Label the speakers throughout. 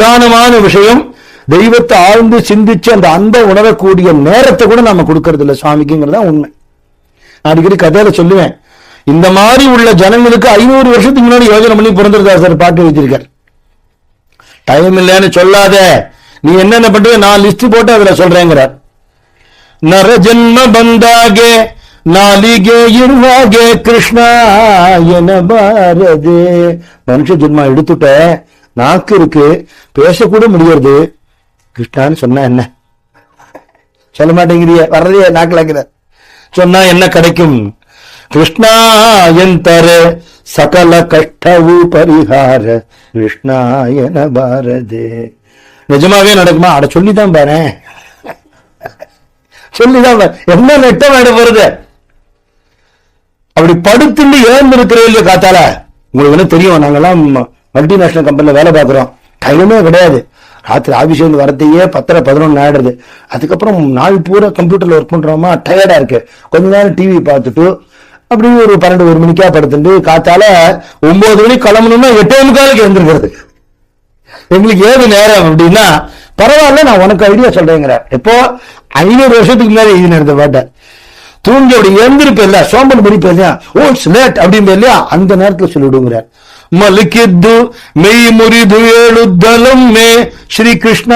Speaker 1: பிரதானமான விஷயம். தெய்வத்தை ஆழ்ந்து சிந்திச்சு அந்த அந்த உணரக்கூடிய நேரத்தை கூட நம்ம கொடுக்கறது இல்லை சுவாமிக்குங்கிறதா உண்மை. நான் அடிக்கடி கதையில சொல்லுவேன். இந்த மாதிரி உள்ள ஜனங்களுக்கு ஐநூறு வருஷத்துக்கு முன்னாடி யோஜனை பண்ணி பிறந்திருந்தா சார் பாட்டு வச்சிருக்கார் டைம் இல்லைன்னு சொல்லாத. நீ என்னென்ன பண்றது நான் லிஸ்ட் போட்டு அதுல சொல்றேங்கிறார். நர ஜென்ம பந்தாகே நாளிகே இருவாகே கிருஷ்ணா என பாரதே. மனுஷ ஜென்மா எடுத்துட்ட நாக்கு இருக்கு பேசக்கூட முடியறது. கிருஷ்ணான்னு சொன்னா என்ன? சொல்ல மாட்டேங்கிறிய வர்றதே நாக்கிலாக்கிற. சொன்னா என்ன கிடைக்கும்? கிருஷ்ணா என் தரு சகல கஷ்டவு பரிகார கிருஷ்ணா என பாரதே. நிஜமாவே நடக்குமா? அட சொல்லிதான் பாரு. சொல்லிதான் என்ன நெட்டம் ஆயிட போறது? அப்படி படுத்துட்டு இல்லையோ காத்தால? உங்களுக்கு என்ன தெரியும் நாங்கெல்லாம் மல்டிநேஷனல் கம்பெனியில் வேலை பார்க்குறோம். டைமே கிடையாது. ராத்திரி ஆஃபீஸ் வந்து வரத்தையே பத்தரை பதினொன்று ஆயிடுது. அதுக்கப்புறம் நாள் பூரா கம்ப்யூட்டர்ல ஒர்க் பண்ணுறோமா டயர்டாக இருக்கு. கொஞ்ச நேரம் டிவி பார்த்துட்டு அப்படியே ஒரு பன்னெண்டு ஒரு மணிக்கா படுத்துட்டு காத்தால ஒன்பது மணிக்கு கிளம்பணும்னா எட்டே முக்காலுக்கு எழுந்திருக்கிறது. எங்களுக்கு ஏது நேரம் அப்படின்னா பரவாயில்ல நான் உனக்கு ஐடியா சொல்றேங்கிற இப்போ ஐநூறு வருஷத்துக்கு முன்னாடி எழுதி நடந்த பாட்டை. தூங்கி அப்படி எழுந்திருப்பேன் இல்ல சோம்பல் முடிப்பேன் இல்லையா? ஓ லேட் அப்படின்னு இல்லையா? அந்த நேரத்தில் சொல்லிவிடுங்கிறார். ಮಲಕಿದ್ದು ಮೈ ಮುರಿದು ಹೇಳುದ್ದಲೊಮ್ಮೆ ಶ್ರೀಕೃಷ್ಣ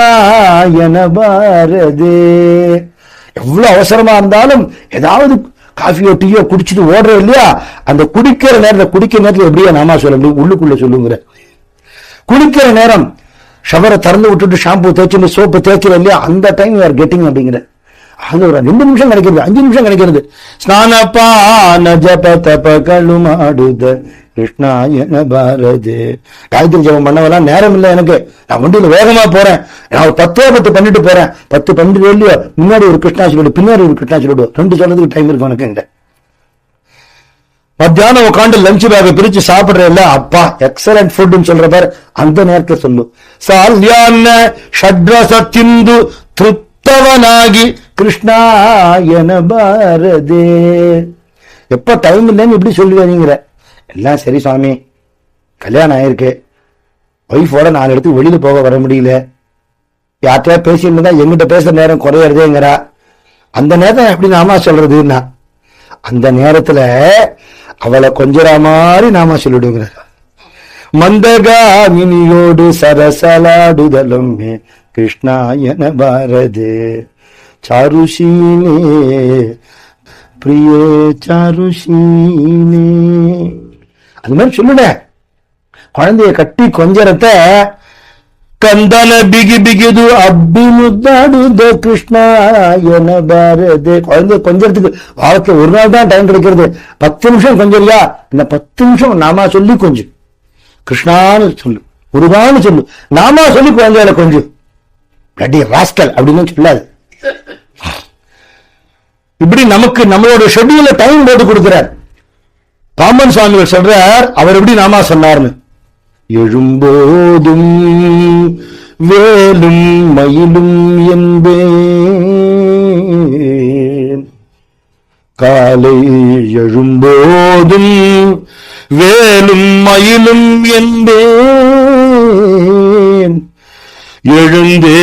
Speaker 1: பாரதே. எவ்வளவு அவசரமா இருந்தாலும் ஏதாவது காஃபியோ டீயோ குடிச்சிட்டு ஓடுறோம் இல்லையா? அந்த குடிக்கிற நேரத்தை குடிக்கிற நேரத்தில் எப்படியா நாமா முடியும்? உள்ளுக்குள்ள சொல்லுங்கிற. குடிக்கிற நேரம் ஷவரை திறந்து விட்டுட்டு ஷாம்பு தேய்ச்சின்னு சோப்பு தேய்ச்சிடும் இல்லையா? அந்த டைம் யூஆர் கெட்டிங் அப்படிங்கிற. அது ஒரு ரெண்டு நிமிஷம் கிடைக்கிறது அஞ்சு நிமிஷம் கிடைக்கிறது. ஸ்நானப்பா நஜப தப கழுமாடுத கிருஷ்ணாயன பாரதே? காயத்ரி ஜபம் பண்ணவெல்லாம் நேரம் இல்லை எனக்கு. நான் வண்டியில வேகமா போறேன். நான் ஒரு பத்தே பத்து பண்ணிட்டு போறேன். பத்து பண்ணிட்டு இல்லையோ? முன்னாடி ஒரு கிருஷ்ணா சொல்லிடு பின்னாடி ஒரு கிருஷ்ணா சொல்லிடு. ரெண்டு சொல்றதுக்கு டைம் இருக்கும் எனக்கு என்கிட்ட. மத்தியானம் உட்காந்து லஞ்ச் பேக பிரிச்சு சாப்பிடுறேன்ல அப்பா எக்ஸலண்ட் ஃபுட்னு சொல்ற பாரு. அந்த நேரத்துல சொல்லு. சால்யான்ன ஷட்ரச திந்து திருப்தவனாகி கிருஷ்ணா என பாரதே. எப்ப டைம் இல்லைன்னு எப்படி சொல்லுவாருங்கிற எல்லாம் சரி சுவாமி கல்யாணம் ஆயிருக்கு. ஒய்ஃபோட நாலு இடத்துக்கு வெளியில் போக வர முடியல. யார்கிட்டயா பேசிட்டு இருந்தா எங்கிட்ட பேசுற நேரம் குறையறதேங்கிறா. அந்த நேரம் எப்படி நாமா சொல்றதுன்னா அந்த நேரத்துல அவளை கொஞ்சரா மாதிரி நாம சொல்லிடுங்கிறார் மந்தகாமினியோடு சரசலாடுதலும் கிருஷ்ணா என பாரதே. சாருஷீனே பிரியே சாருஷீனே. அது மாதிரி சொல்லுட குழந்தைய கட்டி கொஞ்சரத்தை கந்தன பிகி பிகிது அப்பி முத்தாடுத கிருஷ்ணா என பாரதே. குழந்தை கொஞ்சத்துக்கு வாழ்க்கை ஒரு நாள் தான் டைம் கிடைக்கிறது. பத்து நிமிஷம் கொஞ்சம் இல்லையா இந்த பத்து நிமிஷம் நாமா சொல்லி கொஞ்சம் கிருஷ்ணான்னு சொல்லு. முருகான்னு சொல்லு. நாமா சொல்லி குழந்தைகளை கொஞ்சம் பிளடி ராஸ்கல் அப்படின்னு சொல்லாது. இப்படி நமக்கு நம்மளோட ஷெட்யூல டைம் போட்டு கொடுக்குறாரு. பாம்பன் சுவாமிகள் சொல்றார் அவர் எப்படி நாமா சொன்னார்னு? எழும்போதும் வேலும் மயிலும் என்பே காலை எழும்போதும் வேலும் மயிலும் என்பேன். எழுந்தே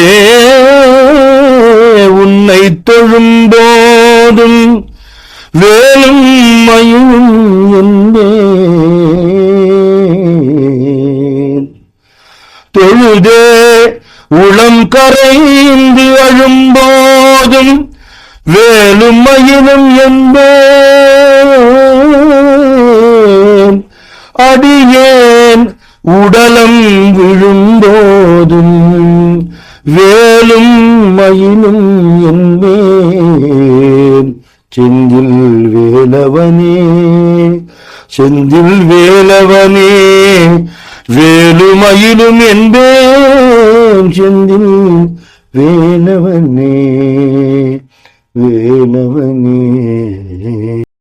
Speaker 1: உன்னை தொழும்போதும் வேலும் தொழுதே உளம் கரைந்து அழும்போதும் வேலும் மயிலும் என்பேன் அடியேன் உடலம் விழும்போதும் வேலும் மயிலும் என்பேன். செந்தில் வேலவனே செந்தில் வேலவனே வேலுமயிலும் என்பேன் செந்தில் வேலவனே வேலவனே.